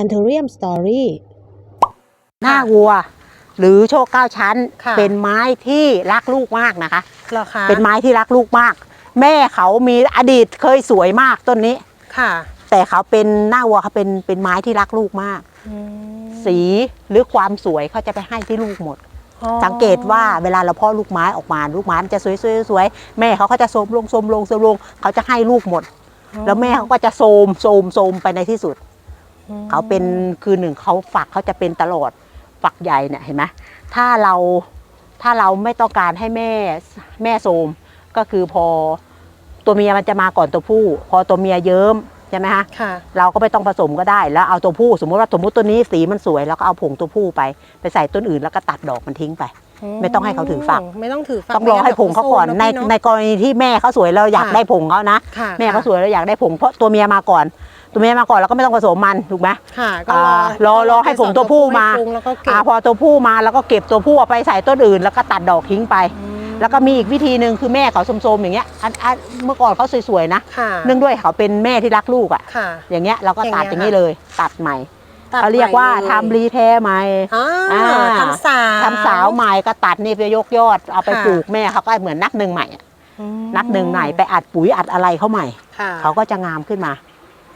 Anthurium Story หน้าวัว หรือโชคเก้าชั้น ค่ะ เป็นไม้ที่รักลูกมากนะคะ เหรอคะเป็นไม้ที่รักลูกมาก แม่เขามีอดีตเคยสวยมากต้นนี้ ค่ะแต่เขาเป็นหน้าวัวเขาเป็นเป็นไม้ที่รักลูกมาก อืมสีหรือความสวยเขาจะไปให้ที่ลูกหมด อ๋อสังเกตว่าเวลาเราเพาะลูกไม้ออกมาลูกไม้มันจะสวยๆสวยๆแม่เขาก็จะโสมลงโสมลงโสมลงเขาจะให้ลูกหมด แล้วแม่เขาก็จะโสมโสมโสมไปในที่สุดอืม เขาเป็นคือหนึ่งเขาฝักเขาจะเป็นตลอดฝักใหญ่เนี่ยเห็นไหมถ้าเราถ้าเราไม่ต้องการให้แม่แม่โสมก็คือพอตัวเมียมันจะมาก่อนตัวผู้ พอตัวเมียเยิ้ม ใช่ไหมคะค่ะ เราก็ไม่ต้องผสมก็ได้แล้วเอาตัวผู้สมมติว่าสมมติตัวนี้สีมันสวยแล้วก็เอาผงตัวผู้ไป ไปใส่ต้นอื่นแล้วก็ตัดดอกมันทิ้งไป ไม่ต้องให้เขาถือฝัก ไม่ต้องถือฝักต้องรอให้ผงเขาก่อนในไม่งั้นในเดี๋ยวกรณีที่แม่เขาสวยเราอยากค่ะได้ผงเขานะค่ะแม่เขาสวยเราอยากได้ผงเพราะตัวเมียมาก่อน ตัวเมียมาก่อนเราก็ไม่ต้องผสมมันถูกไหมค่ะก็อ่ารอรอให้ผงตัวผู้มาให้ปรุงแล้วก็เก็บอ่าพอตัวผู้มาแล้วก็เก็บตัวผู้เอาไปใส่ต้นอื่น แล้วก็ตัดดอกทิ้งไป อืม แล้วก็มีอีกวิธีหนึ่งคือแม่เขาโสมๆอย่างเงี้ยอันอันเมื่อก่อนเขาสวยๆนะค่ะเนื่องด้วยเขาเป็นแม่ที่รักลูกอะ ค่ะ อย่างเงี้ยเราก็ตัดอย่างนี้เลย ตัดใหม่ตัดเขาเรียกว่าใหม่ลทำรีแพร์ใหม่ อ่าอ่า ทำสาวทำสาวใหม่ก็ตัดนี่ไปยกยอดเอาไปค่ะปลูกแม่เขาก็เหมือนนับหนึ่งใหม่อะอืมนับหนึ่งใหม่ไปอัดปุ๋ยอัดอะไรเข้าใหม่ ค่ะเขาก็จะงามขึ้นมา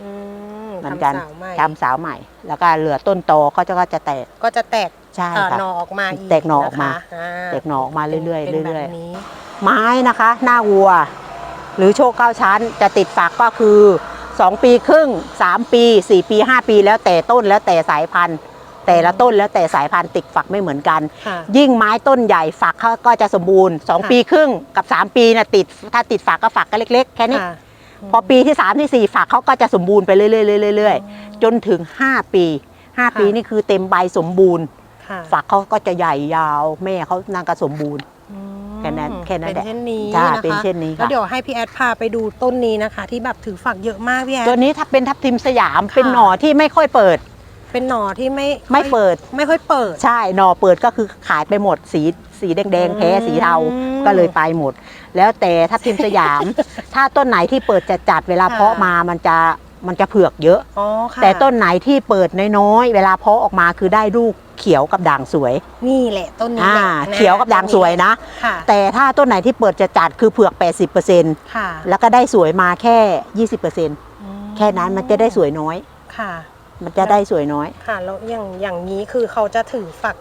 อืม เหมือนกันทำสาวใหม่ ทำสาวใหม่ แล้วก็เหลือต้นโตเขาจะก็จะแตก ก็จะแตกใช่เอ่อค่ะ หนอออกมาอีกแตกหน่อออกมา นะคะอ่าแตกหน่อออกมาเรื่อยเป็นๆเรื่อยแบบนี้ๆ ไม้นะคะ หน้าวัว หรือโชคเก้าชั้นจะติดฝักก็คือ 2 ปีครึ่ง 3 ปี 4 ปี 5 ปี แล้วแต่ต้นแล้วแต่สายพันธุ์ แต่ละต้นแล้วแต่สายพันธุ์ติดฝักไม่เหมือนกัน ค่ะ ยิ่งไม้ต้นใหญ่ฝักเขาก็จะสมบูรณ์ ค่ะ 2 ปีครึ่งกับ 3 ปีนะติดถ้าติดฝักก็ฝักก็เล็กๆ แค่นี้ค่ะ พอปีที่3ที่4ฝักเขาก็จะสมบูรณ์ไปเรื่อยๆเรื่อยๆจนถึง 5 ปี 5 ปีนี่คือเต็มใบสมบูรณ์ค่ะฝักเขาก็จะใหญ่ยาวแม่เขานางก็สมบูรณ์อืมแค่นั้นแค่นั้นแหเป็ละนเช่นนี้ใช่นะคะเป็นเช่นนี้แล้วค่ะเดี๋ยวให้พี่แอดพาไปดูต้นนี้นะคะ ที่แบบถือฝักเยอะมากพี่แอดตัวนี้ถ้าเป็นทับทิมสยามค่ะเป็นหน่อที่ไม่ค่อยเปิด เป็นหน่อที่ไม่ไม่เปิด ไม่ค่อยเปิด ใช่หน่อเปิดก็คือขายไปหมดสี สีแดงๆแพ้สีเทาอืมก็เลยไปหมด แล้วแต่ทับทิมสยาม ถ้าต้นไหนที่เปิดจัดจัดๆเวลาค่ะเพาะมามันจะมันจะเผือกเยอะอ๋อค่ะแต่ต้นไหนที่เปิดน้อยๆเวลาเพาะออกมาคือได้ลูกเขียวกับด่างสวย นี่แหละต้นนี้อ่าแหละนะเขียวกับด่างสวยนะค่ะแต่ถ้าต้นไหนที่เปิดจัดจัดๆคือเผือก 80%ค่ะแล้วก็ได้สวยมาแค่ 20%แค่นั้นมันจะได้สวยน้อยค่ะ มันจะได้สวยน้อยค่ะแล้วอย่างอย่างนี้คือเขาจะถือฝัก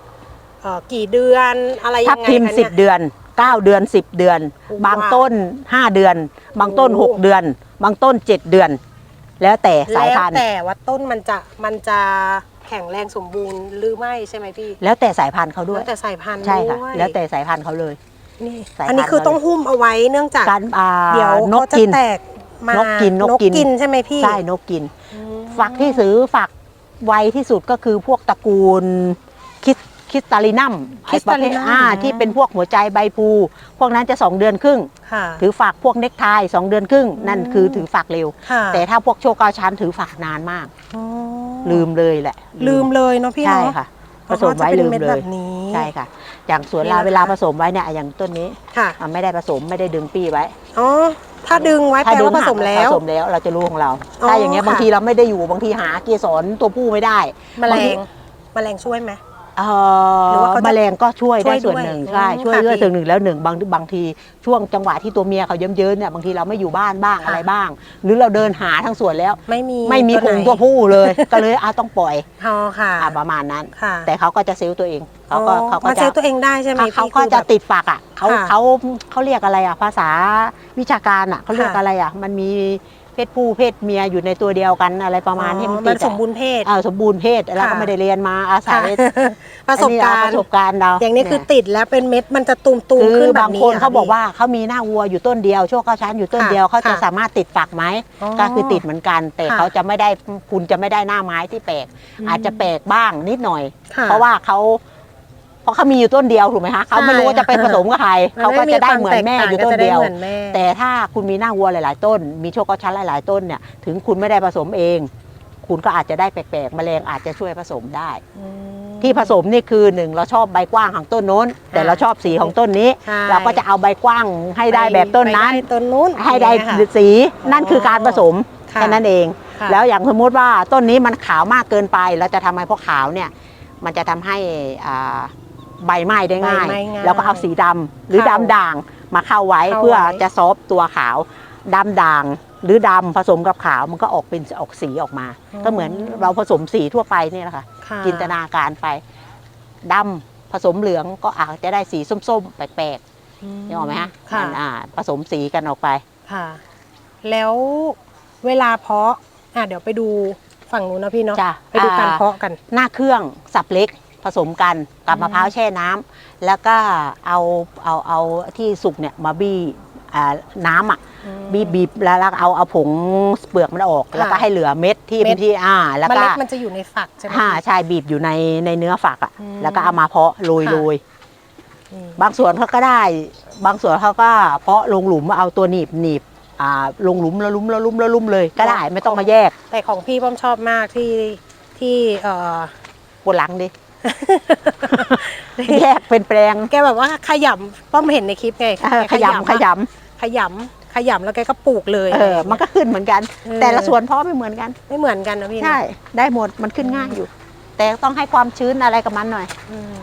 เอ่อกี่เดือนอะไรทัยับงไงทิมคะสิเนี่บย เดือนเก้าเดือนสิบเดือนว้าวบางต้นห้าเดือน บางต้นโอ้ หกเดือน บางต้นเจ็ดเดือน แล้วแต่สายแล้วพันธุ์แต่ว่าต้นมันจะมันจะแข็งแรงสมบูรณ์หรือไม่ใช่ไหมพี่แล้วแต่สายพันธุ์เขาด้วแล้ยวแต่สายพันธุ์ใช่ค่ะ ด้วยแล้วแต่สายพันธุ์เขาเลย นี่สายพันธุ์ อันนี้คือต้องหุ้มเอาไว้เนื่องจากการอ่าเดี๋ยวนกเขาจะกิน แตกมานกกินนกกิน ใช่ไหมพี่ใช่นกกิน อืมฝักที่ซื้อฝักไวที่สุดก็คือพวกตระกูล คิสคิสตาลินัม ไอ้ประเภทอ่าที่เป็นพวกหัวใจใบพลูพวกนั้นจะสองเดือนครึ่ง ค่ะ ถือฝักพวกเน็กไทสองเดือนครึ่ง นั่นคือถือฝักเร็ว ค่ะแต่ถ้าพวกโชคเก้าชั้นถือฝักนานมาก อ๋อลืมเลยแหละลืมเลยเนาะพี่ใช่เนาะค่ะเพผราะสมไว้เขาจะเป็นลืมเม็ดเลแบยบนี้ ใช่ค่ะ อย่างสวนนี่เรานะคะ เวลาผสมไว้เนี่ยอย่างต้นนี้ค่ะ อะไม่ได้ผสมไม่ได้ดึงปี้ไว้อ๋อ ถ้าดึงไว้แปลว่าผสมแล้ว ผสมแล้วเราจะรู้ของเราอ๋อถ้าอย่างเงี้ยค่ะ บางทีเราไม่ได้อยู่บางทีหาเกสรตัวผู้ไม่ได้แมลบางที งแมลงช่วยไหม เอ่หรือว่าอเขาจะแมลงก็ช่วยช่ได้วยส่วนด้วยหนึ่งอืมใช่ช่วยค่ะด้วยพี่ส่วนหนึ่งแล้วหนึ่งบางบางทีช่วงจังหวะที่ตัวเมียเขาเยิ้มๆเนี่ยบางทีเราไม่อยู่บ้านบ้างค่ะ อะไรบ้าง หรือเราเดินหาทั้งสวนแล้ว ไม่มีไม่มีผงไหนตัวผู้เลย ก็เลยอาต้องปล่อยอ๋อค่ะอะประมาณนั้น ค่ะแต่เขาก็จะเซลล์ตัวเองเขาก็อ๋อเขาก็มันจะเซฟตัวเองได้ใช่ไหมเขาพี่ก็คือจะแบบ ติดฝักอะเขาค่ะเขาเขาเรียกอะไรอะภาษาวิชาการอะเขาเรียกค่ะ อะไรอะ มันมี เพศผู้เพศเมียอยู่ในตัวเดียวกันอะไรประมาณที่มันอ๋อติมัดนสมบูรณ์เพศอ่าสมบูรณ์เพศแล้วก็ค่ะไม่ได้เรียนมาอาศัยประสบการอันณ์นี้เอประสบการณ์เราอย่างนี้คือเติดแล้วเป็นเม็ดมันจะตูมตูมคืขึ้นอแบบบางนี้คนหรเขาบอกพี่ว่าเขามีหน้าวัวอยู่ต้นเดียวโชคเก้าชั้นอยู่ต้นค่ะเดียวเขาจะค่ะสามารถติดฝักไหมอ๋อก็คือติดเหมือนกัน แต่ค่ะเขาจะไม่ได้คุณจะไม่ได้หน้าไม้ที่แปลกอืมอาจจะแปลกบ้างนิดหน่อยค่ะเพราะว่าเขา เพราะเขามีอยู่ต้นเดียวถูกไหมคะเขาไม่รู้ว่าจะไปผสมกับใครมันเขาก็ไม่จะได้ควเหมือนแม่ตกอยู่ต่างต้นก็จะไเดียวหมือนแม่แต่ถ้าคุณมีหน้าวัวหลาย ๆ ต้น มีโชคเก้าชั้นหลาย ๆ ต้นเนี่ยถึงคุณไม่ได้ผสมเอง คุณก็อาจจะได้แปลกๆแมลงอาจจะช่วยผสมได้อืมที่ผสมนี่คือหนึ่งเราชอบใบกว้างของต้นโน้น แต่ค่ะเราชอบสีของต้นนี้ใช่เราก็จะเอาใบกว้างให้ได้แบบต้นนั้นไปได้ต้นนู้นให้ได้อย่างเงี้ยค่ะสีนั่นคือการผสมค่ะแค่นั้นเองค่ะแล้วอย่างสมมติว่าต้นนี้มันขาวมากเกินไป เราจะทำให้พวกขาวเนี่ยมันจะทำให้อ่า ใบไหม้ได้ง่าย ใบไหม้ง่ายแล้วก็เอาสีดำหรือเข้าดำด่างมาเข้าไว้เข้าไว้ เพื่อจะซอฟต์ตัวขาวดำด่าง หรือดำผสมกับขาวมันก็ออกเป็นออกสีออกมา ก็เหมือนเราผสมสีทั่วไปเนี่ยแหละค่ะ ค่ะจินตนาการไปดำผสมเหลืองก็อาจจะได้สีส้มๆ แปลกๆนี่ออกไหมฮะค่ะมันอ่าผสมสีกันออกไป ค่ะ แล้วเวลาเพาะอะเดี๋ยวไปดูฝั่งนู้นนะพี่เนาะจ้ะไปดูการอ่า เพาะกัน หน้าเครื่องสับเล็ก ผสมกันกับอืมมะพร้าวแช่น้ำแล้วก็เอาเอาเอาที่สุกเนี่ยมาบี้อ่าน้ำอะบีบบีบแล้วแล้วเอาเอาผงเปลือกมันออก แล้วก็ให้เหลือเม็ดที่เม็ดที่อ่า แล้วเมก็ล็ดมันจะอยู่ในฝักใช่ไหมห่าใช่บีบอยู่ในในเนื้อฝักอะอืมแล้วก็เอามาเพาะโรยค่ะโรยอืมบางส่วนเขาก็ได้ บางส่วนเขาก็เพาะลงหลุมเอาตัวหนีบหนีบอ่าลงหลุมแล้วหลุมแล้วหลุมแล้วหลุมเลย ก็ได้ไม่ต้องมาแยก แต่ของพี่ป้อมชอบมากที่ที่เออปวดหลังดิ แยกเป็นแปลง แกแบบว่าขยำป้อมเห็นในคลิปไงเออแกขยำขยขยำขยำแล้วแกก็ปลูกเลยำเออ มันก็ขึ้นเหมือนกัน เออแต่ละส่วนเพาะไม่เหมือนกัน ไม่เหมือนกันนะพี่นะใช่ ได้หมด มันขึ้นง่ายอยู่ แต่ต้องให้ความชื้นอะไรกับมันหน่อย อืม